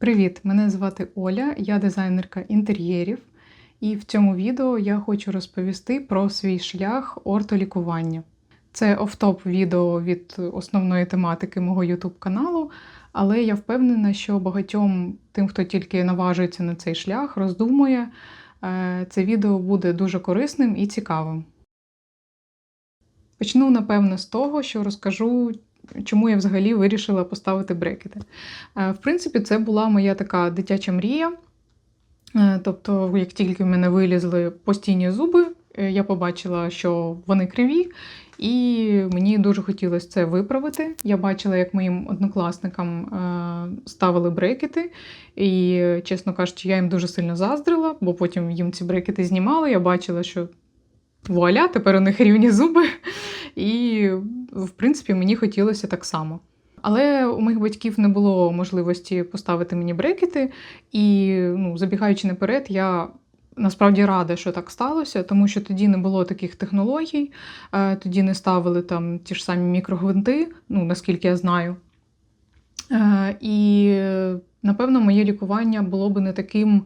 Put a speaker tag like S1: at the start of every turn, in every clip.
S1: Привіт! Мене звати Оля, я дизайнерка інтер'єрів, і в цьому відео я хочу розповісти про свій шлях ортолікування. Це офтоп відео від основної тематики мого YouTube каналу, але я впевнена, що багатьом тим, хто тільки наважується на цей шлях, роздумує, е, це відео буде дуже корисним і цікавим. Почну, напевно, з того, що розкажу, чому я взагалі вирішила поставити брекети. Е, В принципі, це була моя така дитяча мрія. Е, Тобто, як тільки в мене вилізли постійні зуби, е, я побачила, що вони криві, і мені дуже хотілося це виправити. Я бачила, як моїм однокласникам ставили брекети, і, чесно кажучи, я їм дуже сильно заздрила, бо потім їм ці брекети знімали. Я бачила, що вуаля, тепер у них рівні зуби. І, в принципі, мені хотілося так само. Але у моїх батьків не було можливості поставити мені брекети, і ну, забігаючи наперед, я насправді рада, що так сталося, тому що тоді не було таких технологій, е, тоді не ставили там ті ж самі мікрогвинти, ну наскільки я знаю. Е, І, напевно, моє лікування було би не таким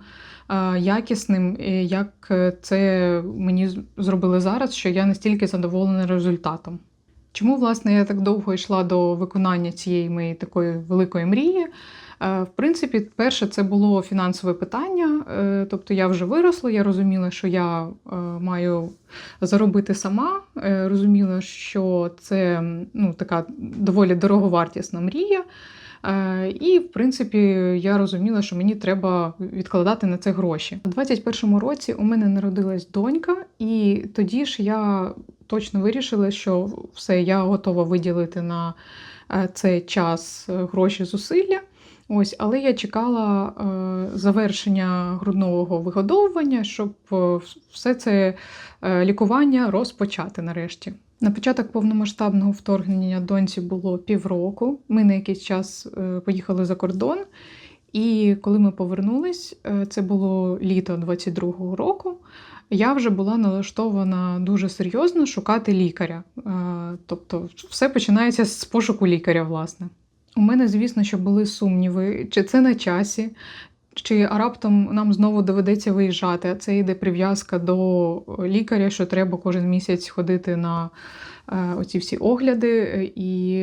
S1: якісним, е, як це мені зробили зараз, що я настільки задоволена результатом. Чому, власне, я так довго йшла до виконання цієї моєї такої великої мрії? Е, В принципі, перше, це було фінансове питання. Е, Тобто я вже виросла, я розуміла, що я е, маю заробити сама. Е, Розуміла, що це ну, така доволі дороговартісна мрія. Е, І, в принципі, я розуміла, що мені треба відкладати на це гроші. У 21-му році у мене народилась донька, і тоді ж я точно вирішила, що все, я готова виділити на е, цей час е, гроші зусилля. Ось, але я чекала е, завершення грудного вигодовування, щоб все це лікування розпочати нарешті. На початок повномасштабного вторгнення доньці було півроку. Ми на якийсь час е, поїхали за кордон. І коли ми повернулись, е, це було літо 22-го року. Я вже була налаштована дуже серйозно шукати лікаря. Е, Тобто, все починається з пошуку лікаря, власне. У мене, звісно, що були сумніви, чи це на часі, чи раптом нам знову доведеться виїжджати, це йде прив'язка до лікаря, що треба кожен місяць ходити на е, оці всі огляди. І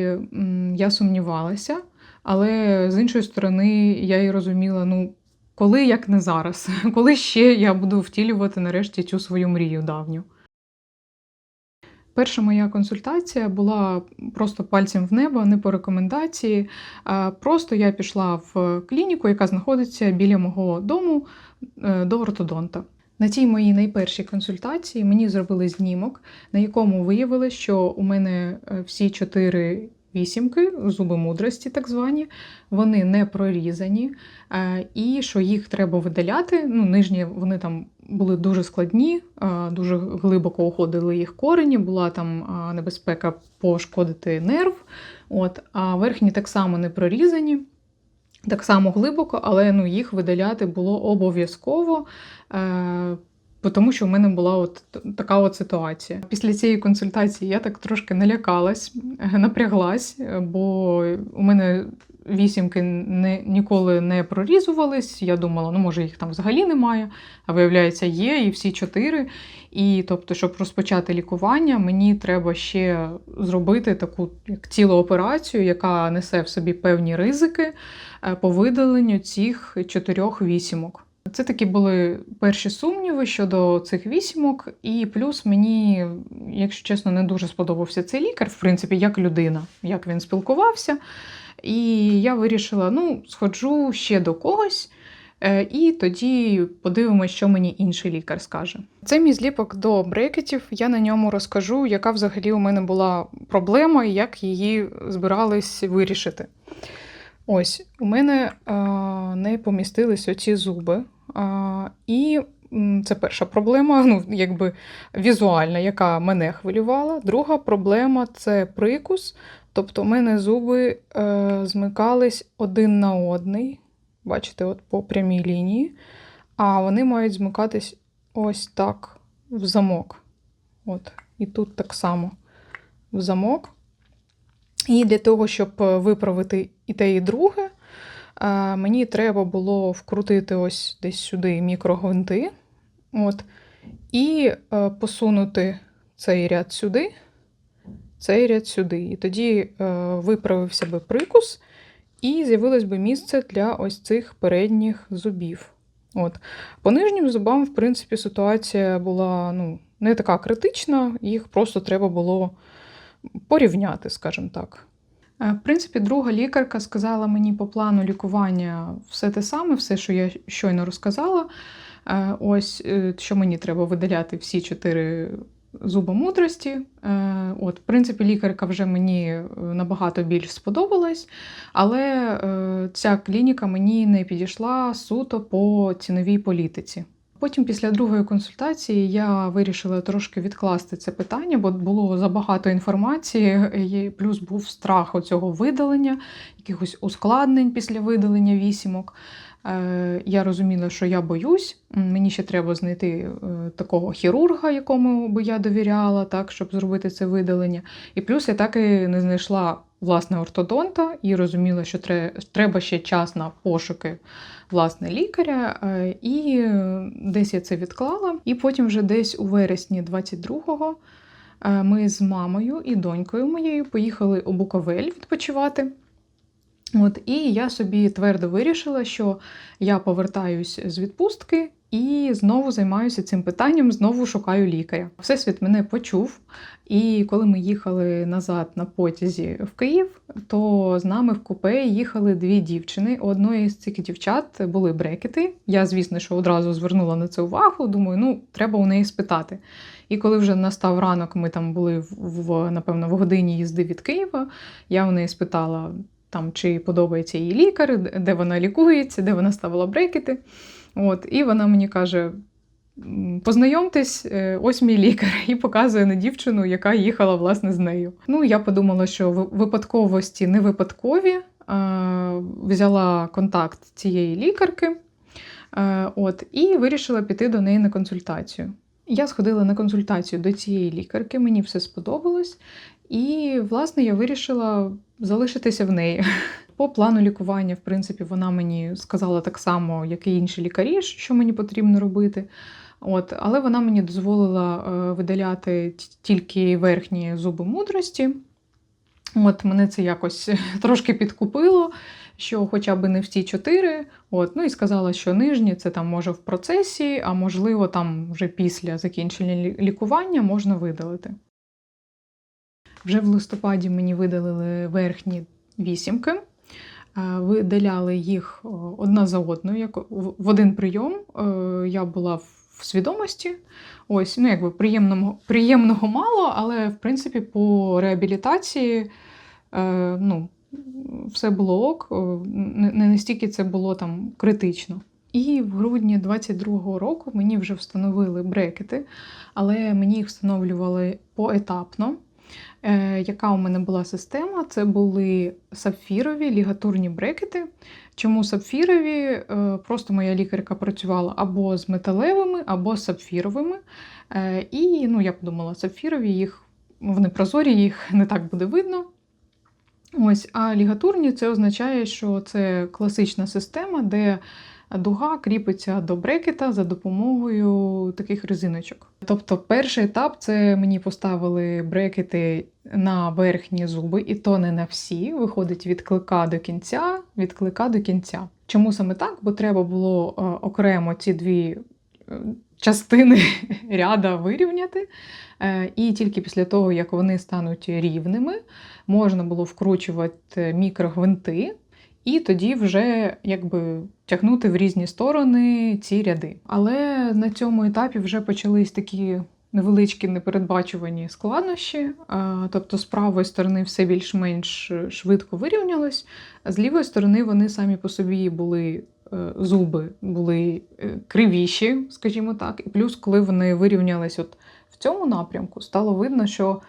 S1: я сумнівалася. Але з іншої сторони, я і розуміла, ну, коли як не зараз, коли ще я буду втілювати нарешті цю свою мрію давню. Перша моя консультація була просто пальцем в небо, не по рекомендації. Просто я пішла в клініку, яка знаходиться біля мого дому е, до ортодонта. На цій моїй найпершій консультації мені зробили знімок, на якому виявилось, що у мене е, всі чотири вісімки, зуби мудрості, так звані, вони не прорізані, е, і що їх треба видаляти. Ну, нижні вони там були дуже складні, е, дуже глибоко уходили їх корені, була там е, небезпека пошкодити нерв. От, а верхні так само не прорізані. Так само глибоко, але ну, їх видаляти було обов'язково, бо тому що в мене була от така от ситуація. Після цієї консультації я так трошки налякалась, е, напряглась, е, бо у мене вісімки не, ніколи не прорізувались. Я думала, ну може їх там взагалі немає, а виявляється, є, і всі чотири. І тобто, щоб розпочати лікування, мені треба ще зробити таку як цілу операцію, яка несе в собі певні ризики е, по видаленню цих чотирьох вісімок. Це такі були перші сумніви щодо цих вісімок, і плюс мені, якщо чесно, не дуже сподобався цей лікар, в принципі, як людина, як він спілкувався. І я вирішила: ну, сходжу ще до когось. е, І тоді подивимося, що мені інший лікар скаже. Це мій зліпок до брекетів. Я на ньому розкажу, яка взагалі у мене була проблема і як її збирались вирішити. Ось, у мене е, не помістились оці зуби. Е, і це перша проблема, ну, якби візуальна, яка мене хвилювала. Друга проблема це прикус. Тобто, у мене зуби е, змикались один на одний. Бачите, от по прямій лінії. А вони мають змикатись ось так в замок. От, і тут так само в замок. І для того, щоб е, виправити і те, і друге, е, мені треба було вкрутити ось десь сюди мікрогвинти. От, і е, посунути цей ряд сюди, цей ряд сюди. І тоді виправився би прикус, і з'явилось би місце для ось цих передніх зубів. От. По нижнім зубам, в принципі, ситуація була ну, не така критична, їх просто треба було порівняти, скажімо так. Е, В принципі, друга лікарка сказала мені по плану лікування все те саме, все, що я щойно розказала. Е, Ось е, що мені треба видаляти всі чотири зуба мудрості. От, в принципі, лікарка вже мені набагато більш сподобалась, але ця клініка мені не підійшла суто по ціновій політиці. Потім, після другої консультації, я вирішила трошки відкласти це питання, бо було забагато інформації, і плюс був страх оцього видалення, якихось ускладнень після видалення вісімок. Е, Я розуміла, що я боюсь. Мені ще треба знайти е, такого хірурга, якому би я довіряла, так, щоб зробити це видалення. І плюс я так і не знайшла власне ортодонта і розуміла, що треба ще час на пошуки власне лікаря. Е, І десь я це відклала. І потім, вже десь у вересні 22-го, е, ми з мамою і донькою моєю поїхали у Буковель відпочивати. От, і я собі твердо вирішила, що я повертаюсь з відпустки і знову займаюся цим питанням, знову шукаю лікаря. Всесвіт мене почув. І коли ми їхали назад на потязі в Київ, то з нами в купе їхали дві дівчини. У одної з цих дівчат були брекети. Я, звісно, що одразу звернула на це увагу. Думаю, ну треба у неї спитати. І коли вже настав ранок, ми там були в, напевно в годині їзди від Києва. Я у неї спитала, там, чи подобається їй лікар, де вона лікується, де вона ставила брекети. От, і вона мені каже: познайомтесь, е, ось мій лікар, і показує на дівчину, яка їхала власне з нею. Ну, я подумала, що ви- випадковості не випадкові. Взяла контакт цієї лікарки, е, от, і вирішила піти до неї на консультацію. Я сходила на консультацію до цієї лікарки, мені все сподобалось, і, власне, я вирішила залишитися в неї. По плану лікування, в принципі, вона мені сказала так само, як і інші лікарі, що мені потрібно робити. От, але вона мені дозволила е, видаляти тільки верхні зуби мудрості. От мене це якось трошки підкупило, що хоча б не всі чотири. От, ну і сказала, що нижні це там може в процесі, а можливо, там вже після закінчення лікування можна видалити. Вже в листопаді мені видалили верхні вісімки. Е, Видаляли їх одна за одною, як в один прийом. Е, Я була в свідомості. Ось, ну якби приємного, приємного мало, але в принципі по реабілітації е, ну, все було ок. е, не настільки це було там критично. І в грудні 22-го року мені вже встановили брекети, але мені їх встановлювали поетапно. Е, яка у мене була система? Це були сапфірові лігатурні брекети. Чому сапфірові? Е, Просто моя лікарка працювала або з металевими, або з сапфіровими. Е, І ну, я подумала, сапфірові їх вони прозорі, їх не так буде видно. Ось, а лігатурні це означає, що це класична система, де дуга кріпиться до брекета за допомогою таких резиночок. Тобто, перший етап це мені поставили брекети на верхні зуби, і то не на всі. Виходить від клика до кінця, від клика до кінця. Чому саме так? Бо треба було е, окремо ці дві е, частини ряда вирівняти. Е, І тільки після того, як вони стануть рівними, можна було вкручувати мікрогвинти, і тоді вже якби тягнути в різні сторони ці ряди. Але на цьому етапі вже почались такі невеличкі непередбачувані складнощі. Тобто, з правої сторони все більш-менш швидко вирівнялось, а з лівої сторони вони самі по собі були. е, Зуби були е, кривіші, скажімо так, і плюс, коли вони вирівнялись от в цьому напрямку, стало видно, що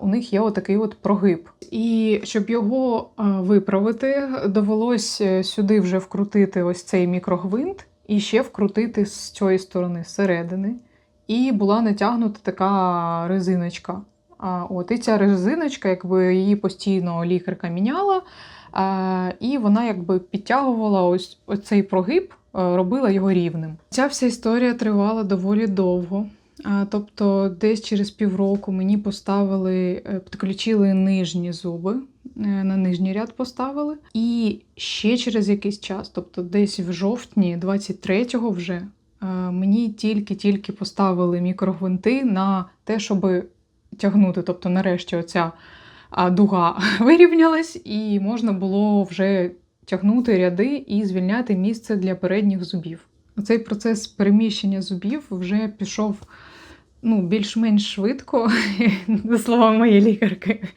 S1: у них є отакий от прогиб. І щоб його виправити, довелось е, сюди вже вкрутити ось цей мікрогвинт і ще вкрутити з цієї сторони зсередини. І була натягнута така резиночка. А, от, і ця резиночка, якби її постійно лікарка міняла, Е, І вона якби підтягувала ось цей прогиб, е, робила його рівним. Ця вся історія тривала доволі довго. Тобто, десь через півроку мені поставили, е, підключили нижні зуби, е, на нижній ряд поставили. І ще через якийсь час, тобто десь в жовтні 23-го вже е, мені тільки-тільки поставили мікрогвинти на те, щоб тягнути. Тобто, нарешті, оця дуга вирівнялась, і можна було вже тягнути ряди і звільняти місце для передніх зубів. Цей процес переміщення зубів вже пішов ну, більш-менш швидко, за словами моєї лікарки.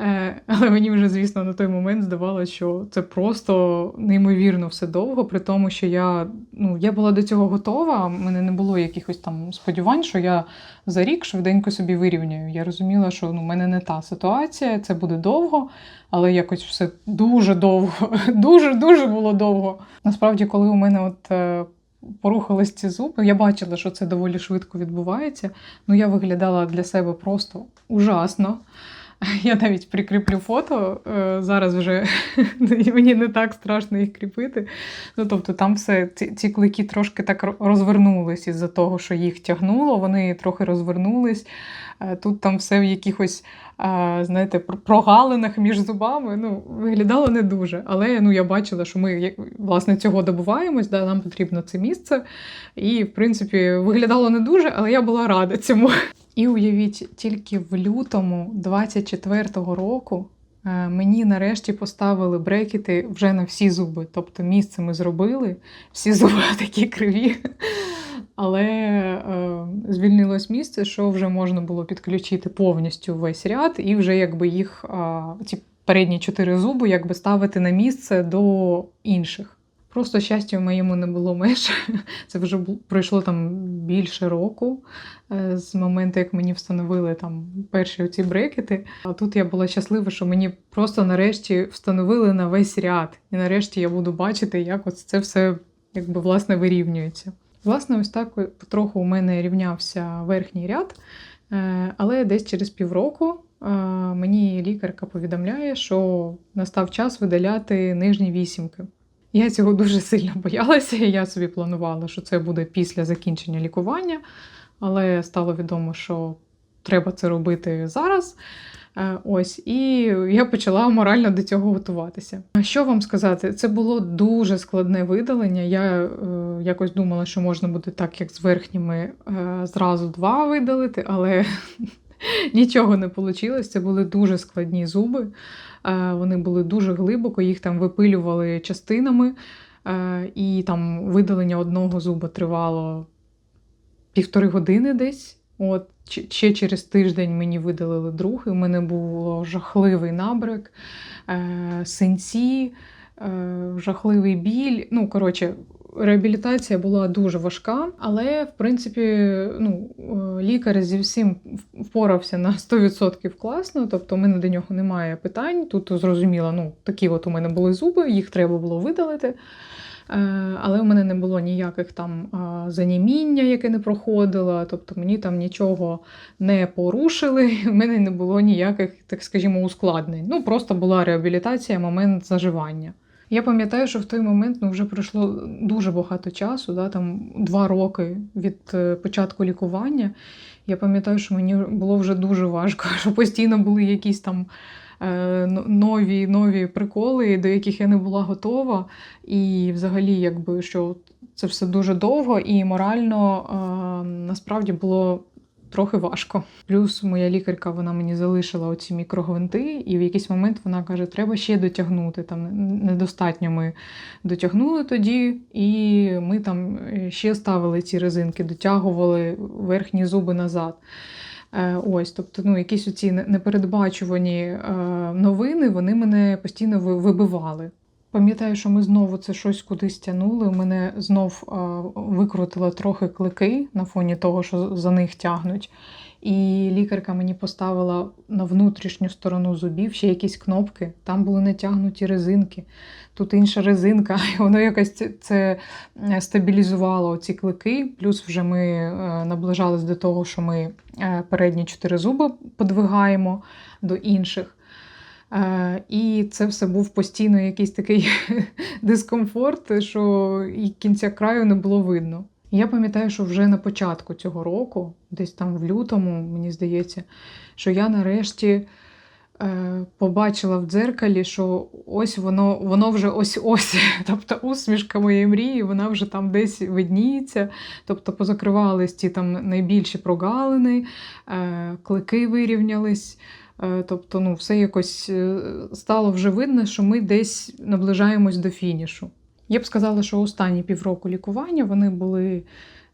S1: Е, Але мені вже, звісно, на той момент здавалося, що це просто неймовірно все довго, при тому, що я ну, я була до цього готова. У мене не було якихось там сподівань, що я за рік швиденько собі вирівняю. Я розуміла, що ну, в мене не та ситуація, це буде довго, але якось все дуже довго, дуже-дуже було довго. Насправді, коли у мене от. е, Порухались ці зуби, я бачила, що це доволі швидко відбувається. Ну, я виглядала для себе просто ужасно. Я навіть прикріплю фото. е, Зараз вже мені не так страшно їх кріпити. Ну, тобто, там все, ці, клики трошки так розвернулись із-за того, що їх тягнуло, вони трохи розвернулись. Е, Тут там все в якихось, знаєте, пр- прогалинах між зубами. Ну, виглядало не дуже. Але ну, я бачила, що ми власне цього добуваємось, да, нам потрібно це місце. І, в принципі, виглядало не дуже, але я була рада цьому. І уявіть, тільки в лютому 24-го року е, мені нарешті поставили брекети вже на всі зуби. Тобто місце ми зробили, всі зуби такі криві. Але е, звільнилось місце, що вже можна було підключити повністю весь ряд, і вже якби їх е, ці передні чотири зуби якби ставити на місце до інших. Просто щастя в моєму не було меж. Це вже пройшло там більше року е, з моменту, як мені встановили там перші оці брекети. А тут я була щаслива, що мені просто нарешті встановили на весь ряд. І нарешті я буду бачити, як ось це все якби власне вирівнюється. Власне, ось так потроху у мене рівнявся верхній ряд, е, але десь через півроку е, мені лікарка повідомляє, що настав час видаляти нижні вісімки. Я цього дуже сильно боялася. і Я собі планувала, що це буде після закінчення лікування, але стало відомо, що треба це робити зараз. Е, Ось, і я почала морально до цього готуватися. А Що вам сказати? Це було дуже складне видалення. Я е, якось думала, що можна буде так, як з верхніми, е, зразу два видалити, але нічого не вийшло. Це були дуже складні зуби. Е, Вони були дуже глибоко, їх там випилювали частинами, е, і там видалення одного зуба тривало півтори години десь. От ще через тиждень мені видалили другий. У мене був жахливий набряк, е, синці, е, жахливий біль. Ну, коротше, реабілітація була дуже важка, але в принципі, ну, е, лікар зі всім впорався на 100% класно. Тобто, у мене до нього немає питань. Тут зрозуміло, ну такі от у мене були зуби, їх треба було видалити. Е, Але у мене не було ніяких там заніміння, яке не проходило. Тобто мені там нічого не порушили, у мене не було ніяких, так скажімо, ускладнень. Ну, просто була реабілітація, момент заживання. Я пам'ятаю, що в той момент ну, вже пройшло дуже багато часу, да, там два роки від е, початку лікування. Я пам'ятаю, що мені було вже дуже важко, що постійно були якісь там е, нові нові приколи, до яких я не була готова. І взагалі, якби що це все дуже довго і морально е, насправді було трохи важко. Плюс моя лікарка вона мені залишила оці мікрогвинти, і в якийсь момент вона каже, треба ще дотягнути. Там недостатньо ми дотягнули тоді, і ми там е, ще ставили ці резинки, дотягували верхні зуби назад. Е, Ось, тобто, ну, якісь оці не- непередбачувані е, новини, вони мене постійно ви- вибивали. Пам'ятаю, що ми знову це щось кудись тягнули. У мене знов е, викрутило трохи клики на фоні того, що за них тягнуть. І лікарка мені поставила на внутрішню сторону зубів ще якісь кнопки. Там були натягнуті резинки, тут інша резинка, і воно якось це, е, стабілізувало ці клики. Плюс вже ми е, наближались до того, що ми е, передні чотири зуби подвигаємо до інших. І це все був постійно якийсь такий дискомфорт, що і кінця краю не було видно. Я пам'ятаю, що вже на початку цього року, десь там в лютому, мені здається, що я нарешті е, побачила в дзеркалі, що ось воно воно вже ось-ось. Тобто усмішка моєї мрії, вона вже там десь видніється. Тобто позакривались ті там найбільші прогалини, е, клики вирівнялись. Е, Тобто, ну, все якось е, стало вже видно, що ми десь наближаємось до фінішу. Я б сказала, що останні півроку лікування вони були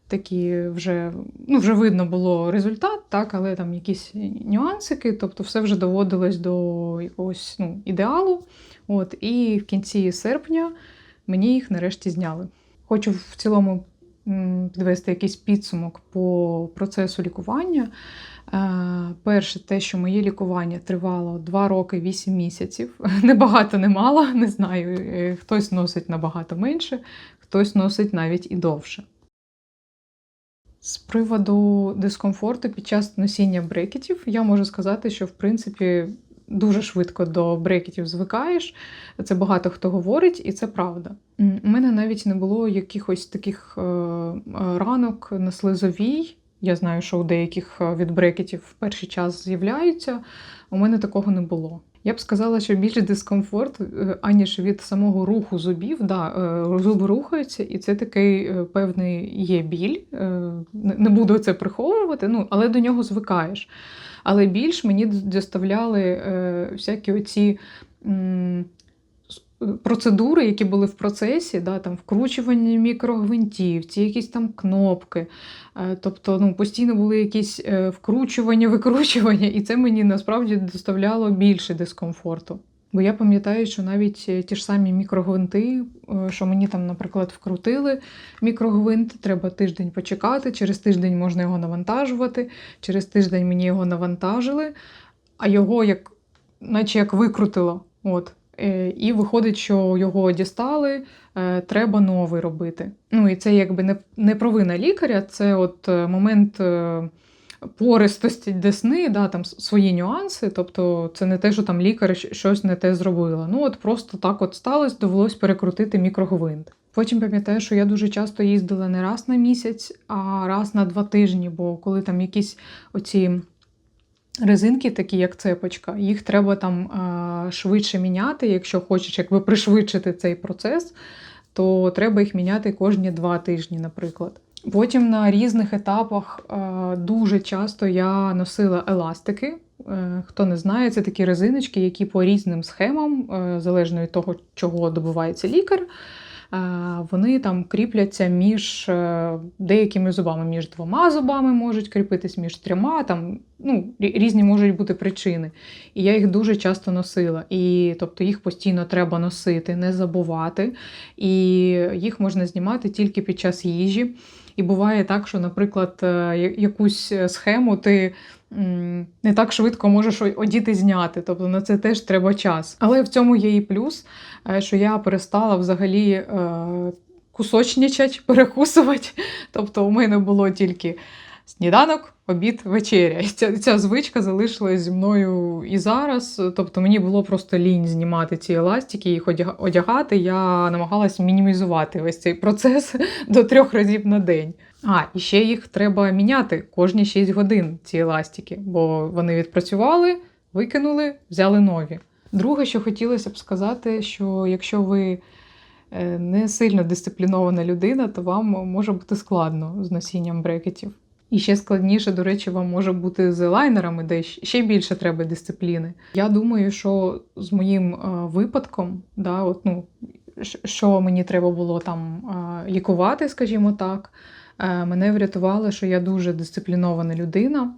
S1: такі вже, ну, вже видно було результат, так, але там якісь нюансики, тобто все вже доводилось до якогось ну, ідеалу. От, і в кінці серпня мені їх нарешті зняли. Хочу в цілому підвести якийсь підсумок по процесу лікування. Е, Перше, те, що моє лікування тривало 2 роки 8 місяців. Не багато, не мало, не знаю. е, Хтось носить набагато менше, хтось носить навіть і довше. З приводу дискомфорту під час носіння брекетів, я можу сказати, що в принципі дуже швидко до брекетів звикаєш. Це багато хто говорить, і це правда. У мене навіть не було якихось таких е, ранок на слизовій. Я знаю, що у деяких е, від брекетів в перший час з'являються. У мене такого не було. Я б сказала, що більше дискомфорт, е, аніж від самого руху зубів. Да, зуби рухаються, і це такий певний є біль. Не не буду це приховувати, ну, але до нього звикаєш. Але більш мені доставляли е, всякі оці. м, Процедури, які були в процесі, да, там вкручування мікрогвинтів, ці якісь там кнопки. Е, Тобто ну, постійно були якісь е, вкручування, викручування, і це мені насправді доставляло більше дискомфорту. Бо я пам'ятаю, що навіть е, ті ж самі мікрогвинти, е, що мені там, наприклад, вкрутили мікрогвинт, треба тиждень почекати, через тиждень можна його навантажувати, через тиждень мені його навантажили, а його як, наче як викрутило. От. Е, І виходить, що його дістали, треба новий робити. Ну і це якби не, не провина лікаря, це от момент пористості десни, да, там свої нюанси. Тобто це не те, що там лікар щось не те зробила. Ну от просто так от сталося, довелось перекрутити мікрогвинт. Потім пам'ятаю, що я дуже часто їздила не раз на місяць, а раз на два тижні, бо коли там якісь оці резинки, такі як цепочка, їх треба там швидше міняти. Якщо хочеш якби пришвидшити цей процес, то треба їх міняти кожні два тижні, наприклад. Потім на різних етапах дуже часто я носила еластики. Е, Хто не знає, це такі резиночки, які по різним схемам, е, залежно від того, чого добувається лікар, е, вони там кріпляться між е, деякими зубами, між двома зубами можуть кріпитись, між трьома. Там ну, різні можуть бути причини. І я їх дуже часто носила. І тобто їх постійно треба носити, не забувати. І їх можна знімати тільки під час їжі. І буває так, що, наприклад, е, якусь схему ти не так швидко можеш одіти зняти. Тобто на це теж треба час. Але в цьому є і плюс, е, що я перестала взагалі кусочнічать, перекусувати. Тобто у мене було тільки сніданок, обід, вечеря. І Ця, ця звичка залишилась зі мною і зараз. Тобто мені було просто лінь знімати ці еластики, їх одягати. Я намагалась мінімізувати весь цей процес до трьох разів на день. А, і ще їх треба міняти кожні 6 годин, ці еластики, бо вони відпрацювали, викинули, взяли нові. Друге, що хотілося б сказати, що якщо ви е, не сильно дисциплінована людина, то вам може бути складно з носінням брекетів. І ще складніше, до речі, вам може бути з лайнерами, де ще більше треба дисципліни. Я думаю, що з моїм е, випадком, да, от, ну, що мені треба було там е, лікувати, скажімо так, е, мене врятувало, що я дуже дисциплінована людина.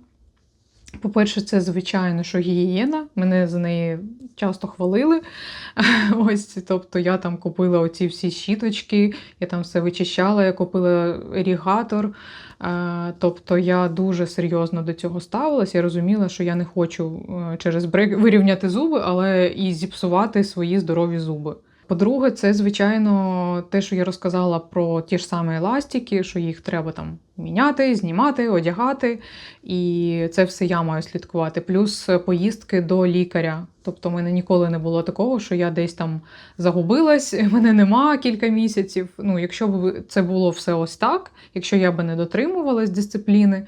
S1: По-перше, це звичайно, що гігієна. Мене за неї часто хвалили. Ось, тобто я там купила оці всі щіточки, я там все вичищала, я купила ерігатор. Е, Тобто я дуже серйозно до цього ставилась. Я розуміла, що я не хочу е, через брек вирівняти зуби, але і зіпсувати свої здорові зуби. По-друге, це, звичайно, те, що я розказала про ті ж самі еластики, що їх треба там міняти, знімати, одягати. І це все я маю слідкувати. Плюс поїздки до лікаря. Тобто, в мене ніколи не було такого, що я десь там загубилась, мене нема кілька місяців. Ну, якщо б це було все ось так, якщо я би не дотримувалась дисципліни.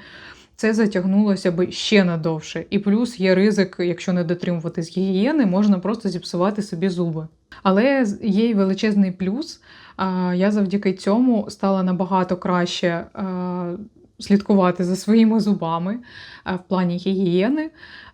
S1: Це затягнулося би ще надовше. І плюс є ризик, якщо не дотримуватись гігієни, можна просто зіпсувати собі зуби. Але є й величезний плюс. Я завдяки цьому стала набагато краще слідкувати за своїми зубами в плані гігієни.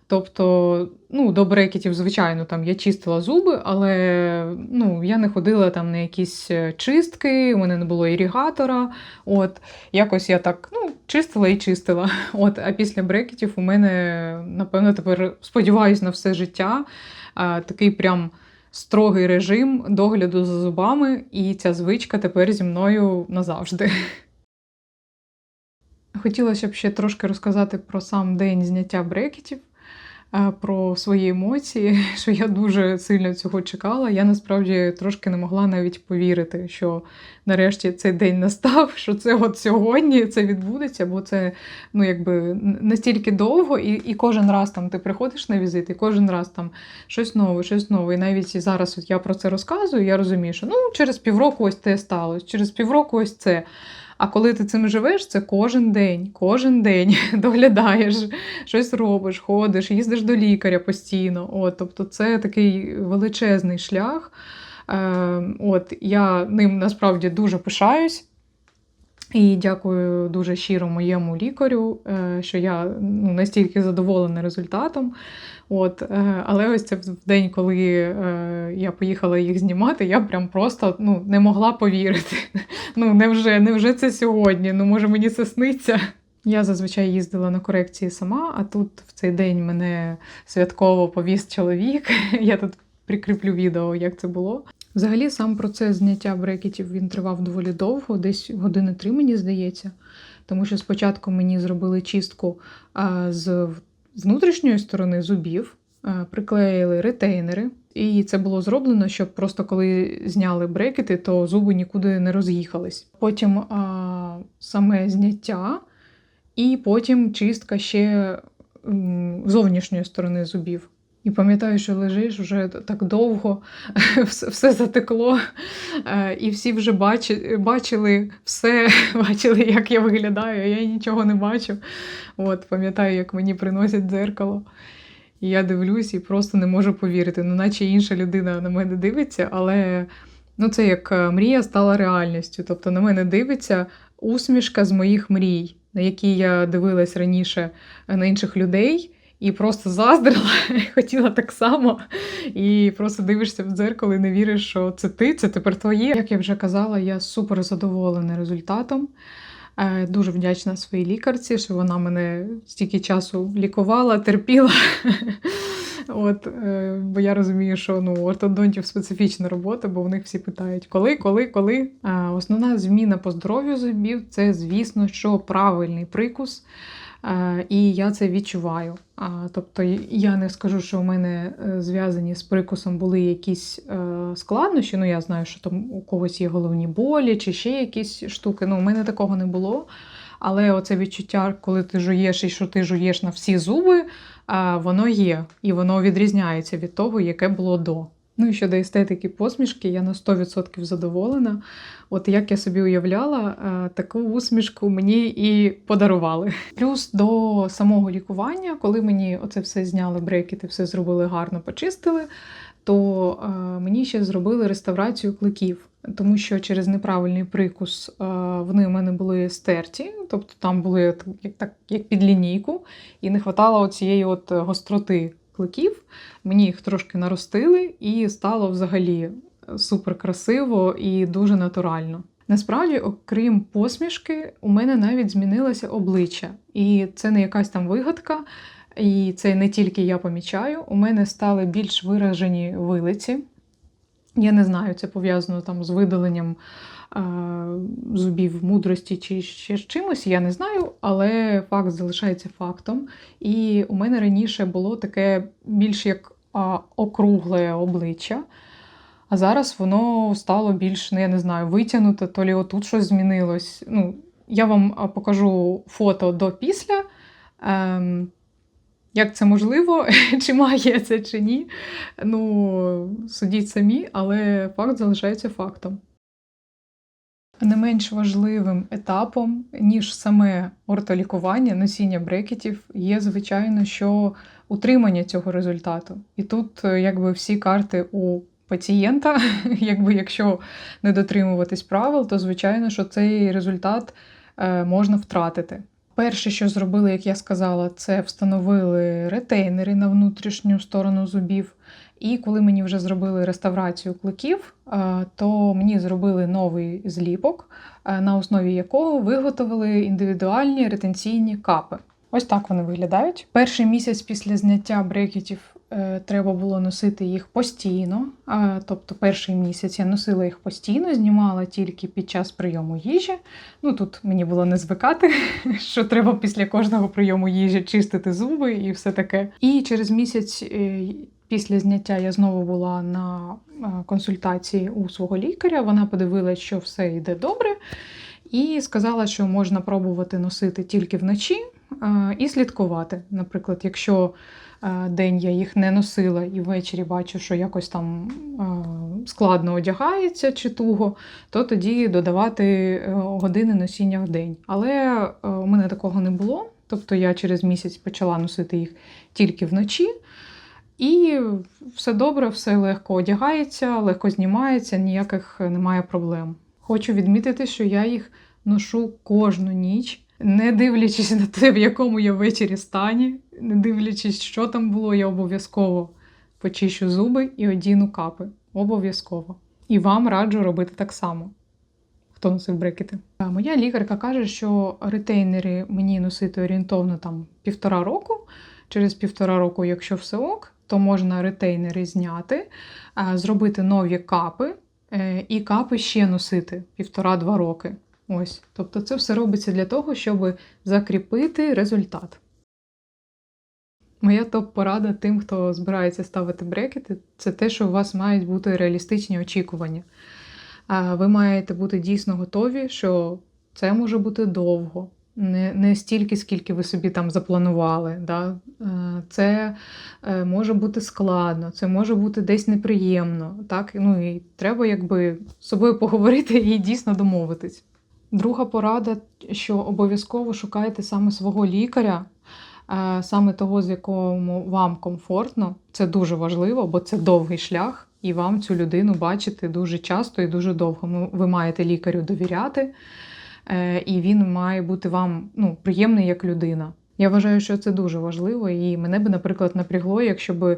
S1: Тобто, ну, до брекетів, звичайно, там я чистила зуби, але ну, я не ходила там на якісь е, чистки, у мене не було іригатора. От, Якось я так ну, чистила і чистила. От, А після брекетів у мене, напевно, тепер сподіваюся на все життя. а, Такий прям строгий режим догляду за зубами, і ця звичка тепер зі мною назавжди. Хотілося б ще трошки розказати про сам день зняття брекетів, е, про свої емоції, що я дуже сильно цього чекала. Я насправді трошки не могла навіть повірити, що нарешті цей день настав, що це от сьогодні це відбудеться, бо це ну, якби настільки довго, і і кожен раз там ти приходиш на візит, і кожен раз там щось нове, щось нове. І навіть зараз от я про це розказую, я розумію, що ну, через півроку ось це сталося, через півроку ось це. А коли ти цим живеш, це кожен день, кожен день доглядаєш, щось робиш, ходиш, їздиш до лікаря постійно. От, Тобто це такий величезний шлях. Е, от, Я ним насправді дуже пишаюсь. І дякую дуже щиро моєму лікарю, е, що я ну, настільки задоволена результатом. От, е, Але ось це в день, коли е, я поїхала їх знімати, я прям просто ну, не могла повірити. Ну, невже, невже це сьогодні? Ну, може, мені це сниться? Я зазвичай їздила на корекції сама, а тут в цей день мене святково повіз чоловік. Я тут прикріплю відео, як це було. Взагалі, сам процес зняття брекетів він тривав доволі довго, десь години три, мені здається. Тому що спочатку мені зробили чистку з внутрішньої сторони зубів, приклеїли ретейнери. І це було зроблено, щоб просто коли зняли брекети, то зуби нікуди не роз'їхались. Потім а, саме зняття, і потім чистка ще зовнішньої сторони зубів. І пам'ятаю, що лежиш вже так довго, все затекло, е, і всі вже бачили все, бачили, як я виглядаю, а я нічого не бачу. От, Пам'ятаю, як мені приносять дзеркало. І я дивлюсь і просто не можу повірити. Ну, наче інша людина на мене дивиться, але ну, це як е, мрія стала реальністю. Тобто на мене дивиться усмішка з моїх мрій, на які я дивилась раніше на інших людей. І просто заздрила, хотіла так само. І просто дивишся в дзеркало і не віриш, що це ти, це тепер твоє. Як я вже казала, я супер задоволена результатом. Е, дуже вдячна своїй лікарці, що вона мене стільки часу лікувала, терпіла. От, е, Бо я розумію, що ну, ортодонтів специфічна робота, бо в них всі питають, коли, коли, коли. Основна зміна по здоров'ю зубів це, звісно, що правильний прикус. Е, і я це відчуваю. Тобто я не скажу, що у мене е, зв'язані з прикусом були якісь е, складнощі. Ну, я знаю, що там у когось є головні болі чи ще якісь штуки. Ну, у мене такого не було. Але оце відчуття, коли ти жуєш і що ти жуєш на всі зуби, воно є. І воно відрізняється від того, яке було до. Ну і щодо естетики посмішки, я на 100% задоволена. От як я собі уявляла, е, таку усмішку мені і подарували. Плюс до самого лікування, коли мені оце все зняли, брекети, все зробили гарно, почистили, то е, мені ще зробили реставрацію кликів. Тому що через неправильний прикус е, вони у мене були стерті, тобто там були як так, як під лінійку, і не вистачало цієї от гостроти кликів. Мені їх трошки наростили, і стало взагалі супер красиво і дуже натурально. Насправді, окрім посмішки, у мене навіть змінилося обличчя. І це не якась там вигадка, і це не тільки я помічаю. У мене стали більш виражені вилиці. Я не знаю, це пов'язано там з видаленням зубів мудрості чи ще чимось, я не знаю, але факт залишається фактом. І у мене раніше було таке більш як округле обличчя. А зараз воно стало більш, ну я не знаю, витягнуте, то лі отут щось змінилось. Ну, я вам покажу фото до після. Ем, як це можливо, чи має це, чи ні. Ну, судіть самі, але факт залишається фактом. Не менш важливим етапом, ніж саме ортолікування, носіння брекетів, є, звичайно, що утримання цього результату. І тут, е, якби всі карти у пацієнта, якби якщо не дотримуватись правил, то звичайно, що цей результат е, можна втратити. Перше, що зробили, як я сказала, це встановили ретейнери на внутрішню сторону зубів. І коли мені вже зробили реставрацію кликів, е, то мені зробили новий зліпок, е, на основі якого виготовили індивідуальні ретенційні капи. Ось так вони виглядають. Перший місяць після зняття брекетів е, треба було носити їх постійно. Тобто, перший місяць я носила їх постійно, знімала тільки під час прийому їжі. Ну тут мені було не звикати, що треба після кожного прийому їжі чистити зуби і все таке. І через місяць. Після зняття я знову була на е, консультації у свого лікаря. Вона подивилась, що все йде добре, і сказала, що можна пробувати носити тільки вночі е, і слідкувати. Наприклад, якщо е, день я їх не носила і ввечері бачу, що якось там складно одягається чи туго, то тоді додавати години носіння в день. Але у мене такого не було. Тобто я через місяць почала носити їх тільки вночі. І все добре, все легко одягається, легко знімається, ніяких немає проблем. Хочу відмітити, що я їх ношу кожну ніч, не дивлячись на те, в якому я ввечері стані, не дивлячись, що там було, я обов'язково почищу зуби і одіну капи. Обов'язково. І вам раджу робити так само. Хто носив брекети? Моя лікарка каже, що ретейнери мені носити орієнтовно там півтора року. Через півтора року, якщо все ок, то можна ретейнери зняти, зробити нові капи, е, і капи ще носити півтора-два роки. Ось. Тобто це все робиться для того, щоб закріпити результат. Моя топ-порада тим, хто збирається ставити брекети, це те, що у вас мають бути реалістичні очікування. Ви маєте бути дійсно готові, що це може бути довго, не не стільки, скільки ви собі там запланували. Да? Е, Це е, може бути складно, це може бути десь неприємно. Так? Ну, і Треба якби з собою поговорити і дійсно домовитись. Друга порада, що обов'язково шукайте саме свого лікаря, е, саме того, з якому вам комфортно. Це дуже важливо, бо це довгий шлях, і вам цю людину бачити дуже часто і дуже довго. Ви маєте лікарю довіряти. Е, і він має бути вам ну, приємний як людина. Я вважаю, що це дуже важливо, і мене би, наприклад, напрягло, якщо б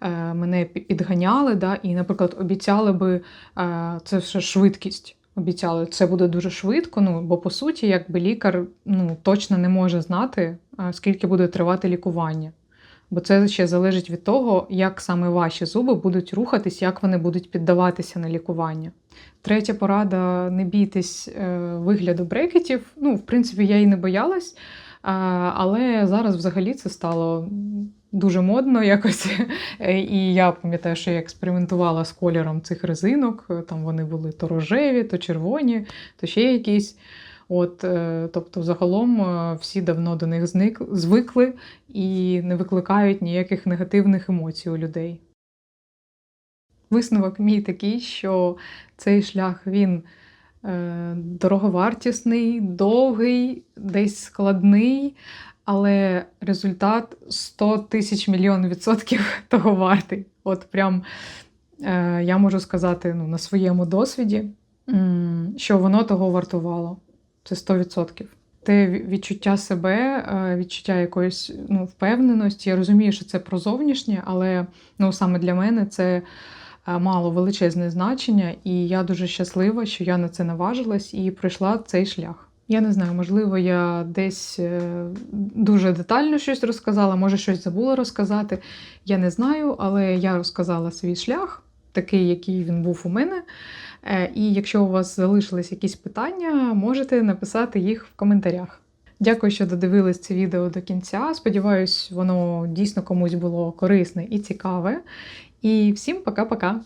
S1: е, мене підганяли, да, і, наприклад, обіцяли би е, це все швидкість. Обіцяли, це буде дуже швидко. Ну бо по суті, якби лікар ну точно не може знати, скільки буде тривати лікування. Бо це ще залежить від того, як саме ваші зуби будуть рухатись, як вони будуть піддаватися на лікування. Третя порада: не бійтесь е, вигляду брекетів. Ну, в принципі, я і не боялась, але зараз взагалі це стало дуже модно якось. І я пам'ятаю, що я експериментувала з кольором цих резинок. Там вони були то рожеві, то червоні, то ще якісь. От, е, Тобто, загалом е, всі давно до них зник, звикли і не викликають ніяких негативних емоцій у людей. Висновок мій такий, що цей шлях він е, дороговартісний, довгий, десь складний, але результат 100 тисяч мільйон відсотків того вартий. От прям я можу сказати ну, на своєму досвіді, що воно того вартувало. Це 100%. Те відчуття себе, е, відчуття якоїсь ну, впевненості. Я розумію, що це про зовнішнє, але ну, саме для мене це е, мало величезне значення, і я дуже щаслива, що я на це наважилась і пройшла цей шлях. Я не знаю, можливо, я десь е, дуже детально щось розказала, може щось забула розказати. Я не знаю, але я розказала свій шлях, такий, який він був у мене. Е, і якщо у вас залишились якісь питання, можете написати їх в коментарях. Дякую, що додивились це відео до кінця. Сподіваюсь, воно дійсно комусь було корисне і цікаве. І всім пока-пока!